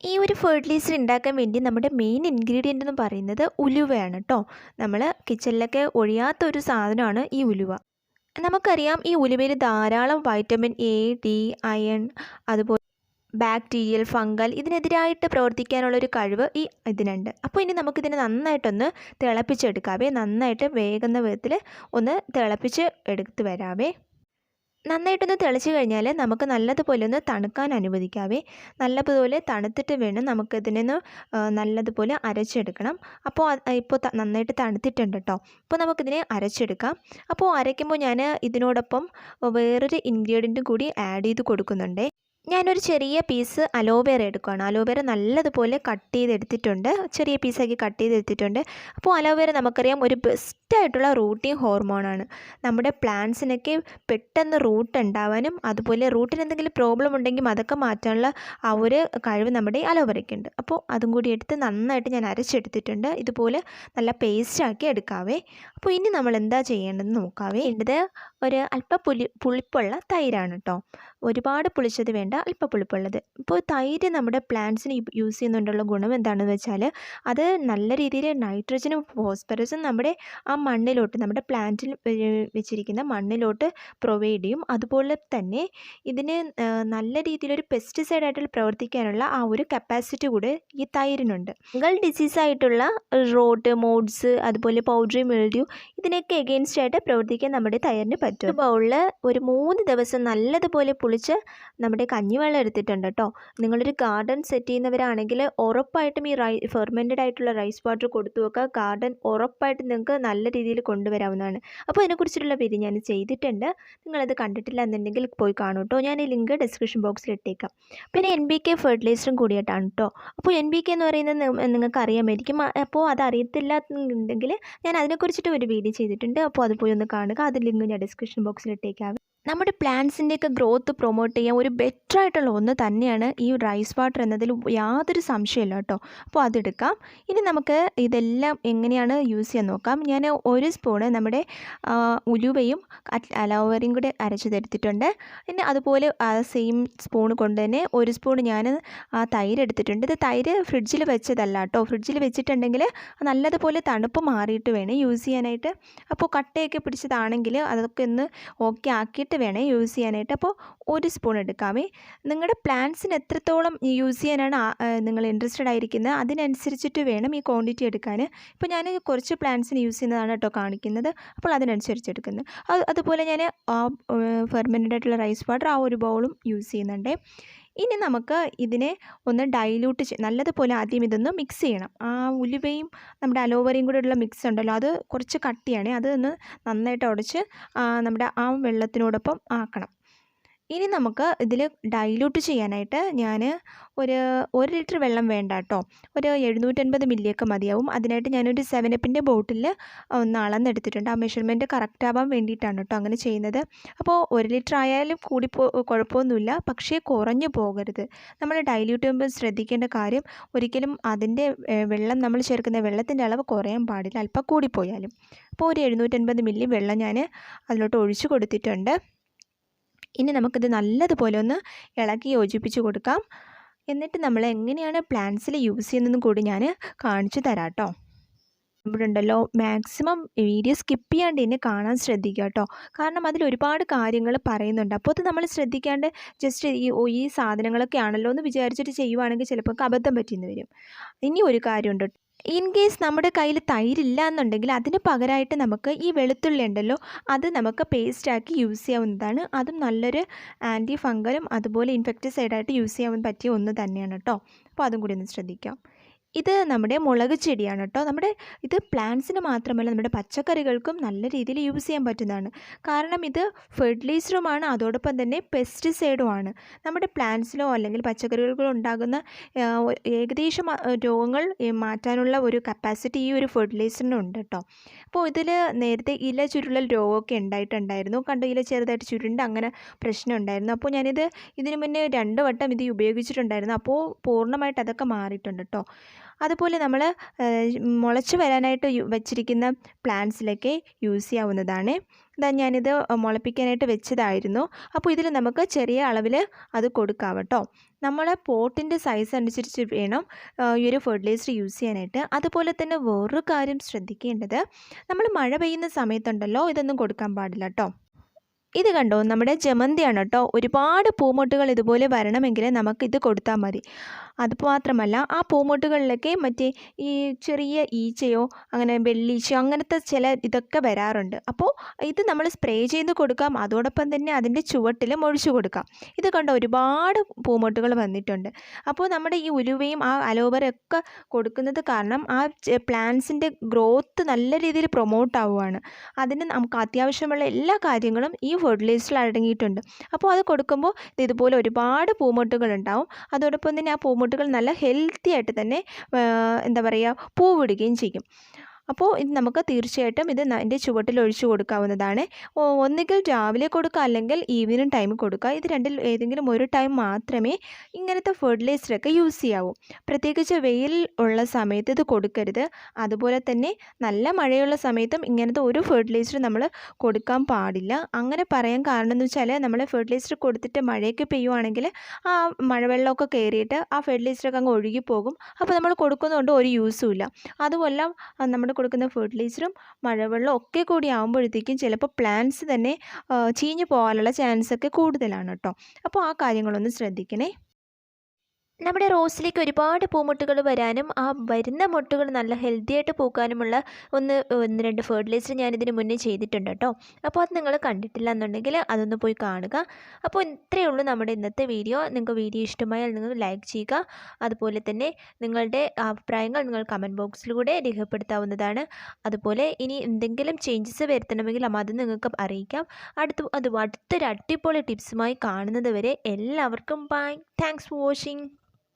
ഈ ഒരു ഫെർട്ടിലൈസർ ഉണ്ടാക്കാൻ വേണ്ടി നമ്മുടെ മെയിൻ ഇൻഗ്രീഡിയന്റ് എന്ന് പറയുന്നത് ഉലുവയാണ് കേട്ടോ നമ്മൾ കിച്ചണിലൊക്കെ ഒഴിയാത്ത ഒരു സാധനമാണ് ഈ ഉലുവ. നമുക്കറിയാം ഈ ഉലുവയിൽ ധാരാളം വൈറ്റമിൻ എ ഡി അയൺ അതുപോലെ ബാക്ടീരിയൽ ഫംഗൽ ഇതിനെതിരായിട്ട് പ്രവർത്തിക്കാനുള്ള ഒരു കഴിവ് ഈ ഇതിനുണ്ട്. അപ്പോൾ ഇനി നമുക്കിതിനെ നന്നായിട്ടൊന്ന് തിളപ്പിച്ചെടുക്കാവേ. നന്നായിട്ട് വേകുന്ന വിധത്തിൽ ഒന്ന് തിളപ്പിച്ച് എടുത്ത് വരാവേ. നന്നായിട്ടൊന്ന് തിളച്ച് കഴിഞ്ഞാൽ നമുക്ക് നല്ലതുപോലെ ഒന്ന് തണുക്കാൻ അനുവദിക്കാവേ. നല്ലതുപോലെ തണുത്തിട്ട് വേണം നമുക്കിതിനെ ഒന്ന് നല്ലതുപോലെ അരച്ചെടുക്കണം. അപ്പോൾ ഇപ്പോൾ നന്നായിട്ട് തണുത്തിട്ടുണ്ട് കേട്ടോ അപ്പോൾ നമുക്കിതിനെ അരച്ചെടുക്കാം. അപ്പോൾ അരയ്ക്കുമ്പോൾ ഞാൻ ഇതിനോടൊപ്പം വേറൊരു ഇൻഗ്രീഡിയന്റും കൂടി ആഡ് ചെയ്ത് കൊടുക്കുന്നുണ്ട്. ഞാനൊരു ചെറിയ പീസ് അലോവേറ എടുക്കുകയാണ് അലോവേറ നല്ലതുപോലെ കട്ട് ചെയ്തെടുത്തിട്ടുണ്ട്. ചെറിയ പീസാക്കി കട്ട് ചെയ്തെടുത്തിട്ടുണ്ട്. അപ്പോൾ അലോവേറ നമുക്കറിയാം ഒരു ബെസ്റ്റായിട്ടുള്ള റൂട്ടിങ് ഹോർമോണാണ്. നമ്മുടെ പ്ലാന്റ്സിനൊക്കെ പെട്ടെന്ന് റൂട്ട് ഉണ്ടാവാനും അതുപോലെ റൂട്ടിന് എന്തെങ്കിലും പ്രോബ്ലം ഉണ്ടെങ്കിൽ അതൊക്കെ മാറ്റാനുള്ള ആ ഒരു കഴിവ് നമ്മുടെ അലോവേറയ്ക്കുണ്ട് അപ്പോൾ അതും കൂടി എടുത്ത് നന്നായിട്ട് ഞാൻ അരച്ചെടുത്തിട്ടുണ്ട്. ഇതുപോലെ നല്ല പേസ്റ്റാക്കി എടുക്കാവേ. അപ്പോൾ ഇനി നമ്മൾ എന്താ ചെയ്യേണ്ടതെന്ന് നോക്കാവേ. വേണ്ടത് ഒരു അല്പ പുളി പുളിപ്പുള്ള തൈരാണ് കേട്ടോ. ഒരുപാട് പുളിച്ചത് വേണ്ട അല്പ പുളിപ്പുള്ളത്. ഇപ്പോൾ തൈര് നമ്മുടെ പ്ലാന്റ്സിന് യൂസ് ചെയ്യുന്നുണ്ടുള്ള ഗുണം എന്താണെന്ന് വെച്ചാൽ അത് നല്ല രീതിയിൽ നൈട്രജനും ഫോസ്ഫറസും നമ്മുടെ ആ മണ്ണിലോട്ട് നമ്മുടെ പ്ലാന്റിൽ വെച്ചിരിക്കുന്ന മണ്ണിലോട്ട് പ്രൊവൈഡ് ചെയ്യും. അതുപോലെ തന്നെ ഇതിന് നല്ല രീതിയിലൊരു പെസ്റ്റിസൈഡ് ആയിട്ട് പ്രവർത്തിക്കാനുള്ള ആ ഒരു കപ്പാസിറ്റി കൂടെ ഈ തൈരിനുണ്ട്. ഫംഗൽ ഡിസീസ് ആയിട്ടുള്ള റോട്ട് മോഡ്സ് അതുപോലെ പൗഡറി മിൽഡ്യൂ ഇതിനൊക്കെ എഗെയിൻസ്റ്റ് ആയിട്ട് പ്രവർത്തിക്കാൻ നമ്മുടെ തൈരിന് പറ്റും. ബൗളിൽ ഒരു മൂന്ന് ദിവസം നല്ലതുപോലെ പുളിച്ച് നമ്മുടെ കഞ്ഞിവെള്ളം എടുത്തിട്ടുണ്ട് കേട്ടോ. നിങ്ങളൊരു ഗാർഡൻ സെറ്റ് ചെയ്യുന്നവരാണെങ്കിൽ ഉറപ്പായിട്ടും ഈ റൈ ഫെർമെന്റഡ് ആയിട്ടുള്ള റൈസ് വാട്ടർ കൊടുത്തു വെക്കുക. ഗാർഡൻ ഉറപ്പായിട്ടും നിങ്ങൾക്ക് നല്ല രീതിയിൽ കൊണ്ടുവരാവുന്നതാണ്. അപ്പോൾ അതിനെക്കുറിച്ചിട്ടുള്ള വീഡിയോ ഞാൻ ചെയ്തിട്ടുണ്ട്. നിങ്ങളത് കണ്ടിട്ടില്ല എന്നുണ്ടെങ്കിൽ പോയി കാണൂ കേട്ടോ. ഞാൻ ഈ ലിങ്ക് ഡിസ്ക്രിപ്ഷൻ ബോക്സിൽ ഇട്ടേക്കാം. പിന്നെ എൻ ബി കെ ഫെർട്ടിലൈസറും കൂടിയിട്ടാണ് കേട്ടോ. അപ്പോൾ എൻ ബി കെ എന്ന് പറയുന്നത് നിങ്ങൾക്ക് അറിയാമായിരിക്കും അപ്പോൾ അത് എന്നുണ്ടെങ്കിൽ ഞാൻ അതിനെക്കുറിച്ചിട്ട് ഒരു വീഡിയോ ചെയ്തിട്ടുണ്ട്. അപ്പോൾ അത് പോയി ഒന്ന് കാണുക. അത് ലിങ്ക് ഞാൻ ഡിസ്ക്രിപ്ഷൻ ബോക്സിൽ ഇട്ടേക്കാം. നമ്മുടെ പ്ലാന്റ്സിന്റെയൊക്കെ ഗ്രോത്ത് പ്രൊമോട്ട് ചെയ്യാൻ ഒരു ബെറ്റർ ആയിട്ടുള്ള ഒന്ന് തന്നെയാണ് ഈ റൈസ് വാട്ടർ എന്നതിൽ യാതൊരു സംശയമില്ല കേട്ടോ. അപ്പോൾ അതെടുക്കാം. ഇനി നമുക്ക് ഇതെല്ലാം എങ്ങനെയാണ് യൂസ് ചെയ്യാൻ നോക്കാം. ഞാൻ ഒരു സ്പൂണ് നമ്മുടെ ഉലുവയും അലോവരയും കൂടെ അരച്ചതെടുത്തിട്ടുണ്ട് പിന്നെ അതുപോലെ സെയിം സ്പൂൺ കൊണ്ട് തന്നെ ഒരു സ്പൂൺ ഞാൻ ആ തൈര് എടുത്തിട്ടുണ്ട്. ഇത് തൈര് ഫ്രിഡ്ജിൽ വെച്ചതല്ല കേട്ടോ. ഫ്രിഡ്ജിൽ വെച്ചിട്ടുണ്ടെങ്കിൽ നല്ലതുപോലെ തണുപ്പ് മാറിയിട്ട് വേണം യൂസ് ചെയ്യാനായിട്ട്. അപ്പോൾ കട്ടയൊക്കെ പിടിച്ചതാണെങ്കിൽ അതൊക്കെ ഒന്ന് ഓക്കെ ആക്കിയിട്ട് വേണേ യൂസ് ചെയ്യാനായിട്ട്. അപ്പോൾ ഒരു സ്പൂൺ എടുക്കാമേ. നിങ്ങളുടെ പ്ലാന്റ്സിന് എത്രത്തോളം യൂസ് ചെയ്യാനാണ് നിങ്ങൾ ഇൻട്രസ്റ്റഡ് ആയിരിക്കുന്നത് അതിനനുസരിച്ചിട്ട് വേണം ഈ ക്വാണ്ടിറ്റി എടുക്കാൻ ഇപ്പോൾ ഞാൻ കുറച്ച് പ്ലാന്റ്സിന് യൂസ് ചെയ്യുന്നതാണ് കേട്ടോ കാണിക്കുന്നത്. അപ്പോൾ അതിനനുസരിച്ച് എടുക്കുന്നത്. അതുപോലെ ഞാൻ ആ ഫെർമെന്റഡ് ആയിട്ടുള്ള റൈസ് വാട്ടർ ആ ഒരു ബൗളും യൂസ് ചെയ്യുന്നുണ്ട്. ഇനി നമുക്ക് ഇതിനെ ഒന്ന് ഡൈല്യൂട്ട് ചെയ്യും നല്ലതുപോലെ ആദ്യം ഇതൊന്ന് മിക്സ് ചെയ്യണം. ആ ഉലുവയും നമ്മുടെ അലോവരയും കൂടെ ഉള്ള മിക്സ് ഉണ്ടല്ലോ അത് കുറച്ച് കട്ടിയാണ് അത് ഒന്ന് നന്നായിട്ട് ഉടച്ച് നമ്മുടെ ആ വെള്ളത്തിനോടൊപ്പം ആക്കണം. ഇനി നമുക്ക് ഇതിൽ ഡൈല്യൂട്ട് ചെയ്യാനായിട്ട് ഞാൻ ഒരു ഒരു ലിറ്റർ വെള്ളം വേണ്ട കേട്ടോ ഒരു എഴുന്നൂറ്റൻപത് മില്ലിയൊക്കെ മതിയാവും. അതിനായിട്ട് ഞാനൊരു സെവനപ്പിന്റെ ബോട്ടിൽ ഒന്ന് അളന്നെടുത്തിട്ടുണ്ട്. ആ മെഷർമെന്റ് കറക്റ്റ് ആവാൻ വേണ്ടിയിട്ടാണ് കേട്ടോ അങ്ങനെ ചെയ്യുന്നത്. അപ്പോൾ ഒരു ലിറ്റർ ആയാലും കൂടി കുഴപ്പമൊന്നുമില്ല. പക്ഷേ കുറഞ്ഞു പോകരുത്. നമ്മൾ ഡൈല്യൂട്ട് ചെയ്യുമ്പോൾ ശ്രദ്ധിക്കേണ്ട കാര്യം ഒരിക്കലും അതിന്റെ വെള്ളം നമ്മൾ ചേർക്കുന്ന വെള്ളത്തിന്റെ അളവ് കുറയാൻ പാടില്ല. അല്പം കൂടിപ്പോയാലും അപ്പോൾ ഒരു എഴുന്നൂറ്റൻപത് മില്ലി വെള്ളം ഞാൻ അതിലോട്ട് ഒഴിച്ചു കൊടുത്തിട്ടുണ്ട്. ഇനി നമുക്കിത് നല്ലതുപോലെ ഒന്ന് ഇളക്കി യോജിപ്പിച്ച് കൊടുക്കാം. എന്നിട്ട് നമ്മൾ എങ്ങനെയാണ് പ്ലാന്റ്സിൽ യൂസ് ചെയ്യുന്നതെന്ന് കൂടി ഞാൻ കാണിച്ചു തരാം കേട്ടോ ഉണ്ടല്ലോ മാക്സിമം വീഡിയോ സ്കിപ്പ് ചെയ്യാണ്ട് തന്നെ കാണാൻ ശ്രദ്ധിക്കുക കേട്ടോ കാരണം അതിൽ ഒരുപാട് കാര്യങ്ങൾ പറയുന്നുണ്ട്. അപ്പോൾ അത് നമ്മൾ ശ്രദ്ധിക്കാണ്ട് ജസ്റ്റ് ഈ ഓ ഈ സാധനങ്ങളൊക്കെ ആണല്ലോ എന്ന് വിചാരിച്ചിട്ട് ചെയ്യുവാണെങ്കിൽ ചിലപ്പോൾ അബദ്ധം പറ്റിയെന്ന് വരും. ഇനി ഒരു കാര്യമുണ്ട് ഇൻ കേസ് നമ്മുടെ കയ്യിൽ തൈരില്ല എന്നുണ്ടെങ്കിൽ അതിന് പകരമായിട്ട് നമുക്ക് ഈ വെളുത്തുള്ളി ഉണ്ടല്ലോ അത് നമുക്ക് പേസ്റ്റാക്കി യൂസ് ചെയ്യാവുന്നതാണ്. അതും നല്ലൊരു ആന്റി ഫംഗലും അതുപോലെ ഇൻഫെക്റ്റിസൈഡായിട്ട് യൂസ് ചെയ്യാൻ പറ്റിയ ഒന്ന് തന്നെയാണ് കേട്ടോ അപ്പോൾ അതും കൂടി ഒന്ന് ശ്രദ്ധിക്കാം. ഇത് നമ്മുടെ മുളക് ചെടിയാണ് കേട്ടോ. നമ്മുടെ ഇത് പ്ലാന്റ്സിന് മാത്രമല്ല നമ്മുടെ പച്ചക്കറികൾക്കും നല്ല രീതിയിൽ യൂസ് ചെയ്യാൻ പറ്റുന്നതാണ്. കാരണം ഇത് ഫെർട്ടിലൈസറുമാണ് അതോടൊപ്പം തന്നെ പെസ്റ്റിസൈഡുമാണ് നമ്മുടെ പ്ലാന്റ്സിലോ അല്ലെങ്കിൽ പച്ചക്കറികൾക്കോ ഉണ്ടാകുന്ന ഏകദേശം രോഗങ്ങൾ മാറ്റാനുള്ള ഒരു കപ്പാസിറ്റി ഈ ഒരു ഫെർട്ടിലൈസറിനുണ്ട് കേട്ടോ. അപ്പോൾ ഇതിൽ നേരത്തെ ഇല ചുരുളൽ രോഗമൊക്കെ ഉണ്ടായിട്ടുണ്ടായിരുന്നു. കണ്ടു ഇല ചെറുതായിട്ട് ചുരുണ്ട് അങ്ങനെ പ്രശ്നം ഉണ്ടായിരുന്നു. അപ്പോൾ ഞാനിത് ഇതിനു മുന്നേ രണ്ട് വട്ടം ഇത് ഉപയോഗിച്ചിട്ടുണ്ടായിരുന്നു. അപ്പോൾ പൂർണമായിട്ട് അതൊക്കെ മാറിയിട്ടുണ്ട് കേട്ടോ. അതുപോലെ നമ്മൾ മുളച്ച് വരാനായിട്ട് വെച്ചിരിക്കുന്ന പ്ലാന്റ്സിലൊക്കെ യൂസ് ചെയ്യാവുന്നതാണ്. ഇതാ ഞാനിത് മുളപ്പിക്കാനായിട്ട് വെച്ചതായിരുന്നു. അപ്പോൾ ഇതിൽ നമുക്ക് ചെറിയ അളവിൽ അത് കൊടുക്കാം കേട്ടോ. നമ്മൾ പോട്ടിന്റെ സൈസ് അനുസരിച്ച് വേണം ഈ ഒരു ഫെർട്ടിലൈസർ യൂസ് ചെയ്യാനായിട്ട്. അതുപോലെ തന്നെ വേറൊരു കാര്യം ശ്രദ്ധിക്കേണ്ടത് നമ്മൾ മഴ പെയ്യുന്ന സമയത്തുണ്ടല്ലോ ഇതൊന്നും കൊടുക്കാൻ പാടില്ല കേട്ടോ. ഇത് കണ്ടോ? നമ്മുടെ ജമന്തിയാണ് കേട്ടോ. ഒരുപാട് പൂമൊട്ടുകൾ ഇതുപോലെ വരണമെങ്കിൽ നമുക്കിത് കൊടുത്താൽ മതി. അത് മാത്രമല്ല ആ പൂമൊട്ടുകളിലൊക്കെ മറ്റേ ഈ ചെറിയ ഈച്ചയോ അങ്ങനെ വെള്ളീച്ചയോ അങ്ങനത്തെ ചില ഇതൊക്കെ വരാറുണ്ട്. അപ്പോൾ ഇത് നമ്മൾ സ്പ്രേ ചെയ്ത് കൊടുക്കാം. അതോടൊപ്പം തന്നെ അതിന്റെ ചുവട്ടിലും ഒഴിച്ചു കൊടുക്കാം. ഇത് കണ്ട? ഒരുപാട് പൂമൊട്ടുകൾ വന്നിട്ടുണ്ട്. അപ്പോൾ നമ്മുടെ ഈ ഉലുവയും ആ അലോവരൊക്കെ കൊടുക്കുന്നത് കാരണം ആ പ്ലാന്റ്സിന്റെ ഗ്രോത്ത് നല്ല രീതിയിൽ പ്രൊമോട്ട് ആവുകയാണ് അതിന് നമുക്ക് അത്യാവശ്യമുള്ള എല്ലാ കാര്യങ്ങളും ഈ ഫെർട്ടിലൈസറിൽ അടങ്ങിയിട്ടുണ്ട്. അപ്പോൾ അത് കൊടുക്കുമ്പോൾ ഇതുപോലെ ഒരുപാട് പൂമൊട്ടുകൾ ഉണ്ടാവും. അതോടൊപ്പം തന്നെ ആ പൂമൊട്ടുകൾ നല്ല ഹെൽത്തി ആയിട്ട് തന്നെ എന്താ പറയുക പൂവിടുകയും ചെയ്യും. അപ്പോൾ ഇത് നമുക്ക് തീർച്ചയായിട്ടും ഇത് എന്റെ ചുവട്ടിൽ ഒഴിച്ചു കൊടുക്കാവുന്നതാണ്. ഒന്നുകിൽ രാവിലെ കൊടുക്കുക അല്ലെങ്കിൽ ഈവനിങ് ടൈം കൊടുക്കുക. ഇത് രണ്ടിൽ ഏതെങ്കിലും ഒരു ടൈം മാത്രമേ ഇങ്ങനത്തെ ഫെർട്ടിലൈസറൊക്കെ യൂസ് ചെയ്യാവൂ. പ്രത്യേകിച്ച് വെയിൽ ഉള്ള സമയത്ത് ഇത് കൊടുക്കരുത്. അതുപോലെ തന്നെ നല്ല മഴയുള്ള സമയത്തും ഇങ്ങനത്തെ ഒരു ഫെർട്ടിലൈസർ നമ്മൾ കൊടുക്കാൻ പാടില്ല. അങ്ങനെ പറയാൻ കാരണം എന്ന് വെച്ചാൽ നമ്മൾ ഫെർട്ടിലൈസർ കൊടുത്തിട്ട് മഴയൊക്കെ പെയ്യുവാണെങ്കിൽ ആ മഴവെള്ളമൊക്കെ കയറിയിട്ട് ആ ഫെർട്ടിലൈസറൊക്കെ അങ്ങ് ഒഴുകി പോകും. അപ്പോൾ നമ്മൾ കൊടുക്കുന്നതുകൊണ്ട് ഒരു യൂസും ഇല്ല. അതുമല്ല നമ്മുടെ കൊടുക്കുന്ന ഫെർട്ടിലൈസറും മഴവെള്ളം ഒക്കെ കൂടി ആകുമ്പോഴത്തേക്കും ചിലപ്പോൾ പ്ലാന്റ്സ് തന്നെ ചീഞ്ഞു പോകാനുള്ള ചാൻസ് ഒക്കെ കൂടുതലാണ് കേട്ടോ അപ്പോൾ ആ കാര്യങ്ങളൊന്ന് ശ്രദ്ധിക്കണേ. നമ്മുടെ റോസിലേക്ക് ഒരുപാട് പൂമുട്ടുകൾ വരാനും ആ വരുന്ന മുട്ടുകൾ നല്ല ഹെൽത്തി ആയിട്ട് പൂക്കാനുമുള്ള ഒന്ന് ഒന്ന് രണ്ട് ഫെർട്ടിലൈസർ ഞാൻ ഇതിന് മുന്നേ ചെയ്തിട്ടുണ്ട് കേട്ടോ. അപ്പോൾ അത് നിങ്ങൾ കണ്ടിട്ടില്ല എന്നുണ്ടെങ്കിൽ അതൊന്ന് പോയി കാണുക. അപ്പോൾ ഇത്രയേ ഉള്ളൂ നമ്മുടെ ഇന്നത്തെ വീഡിയോ. നിങ്ങൾക്ക് വീഡിയോ ഇഷ്ടമായാൽ നിങ്ങൾ ലൈക്ക് ചെയ്യുക. അതുപോലെ തന്നെ നിങ്ങളുടെ അഭിപ്രായങ്ങൾ നിങ്ങൾ കമന്റ് ബോക്സിലൂടെ രേഖപ്പെടുത്താവുന്നതാണ്. അതുപോലെ ഇനി എന്തെങ്കിലും ചേഞ്ചസ് വരുത്തണമെങ്കിൽ അത് നിങ്ങൾക്ക് അറിയിക്കാം. അടുത്ത അത് അടുത്തൊരു അടിപൊളി ടിപ്സുമായി കാണുന്നത് വരെ എല്ലാവർക്കും ബൈ താങ്ക്സ് ഫോർ വാച്ചിങ്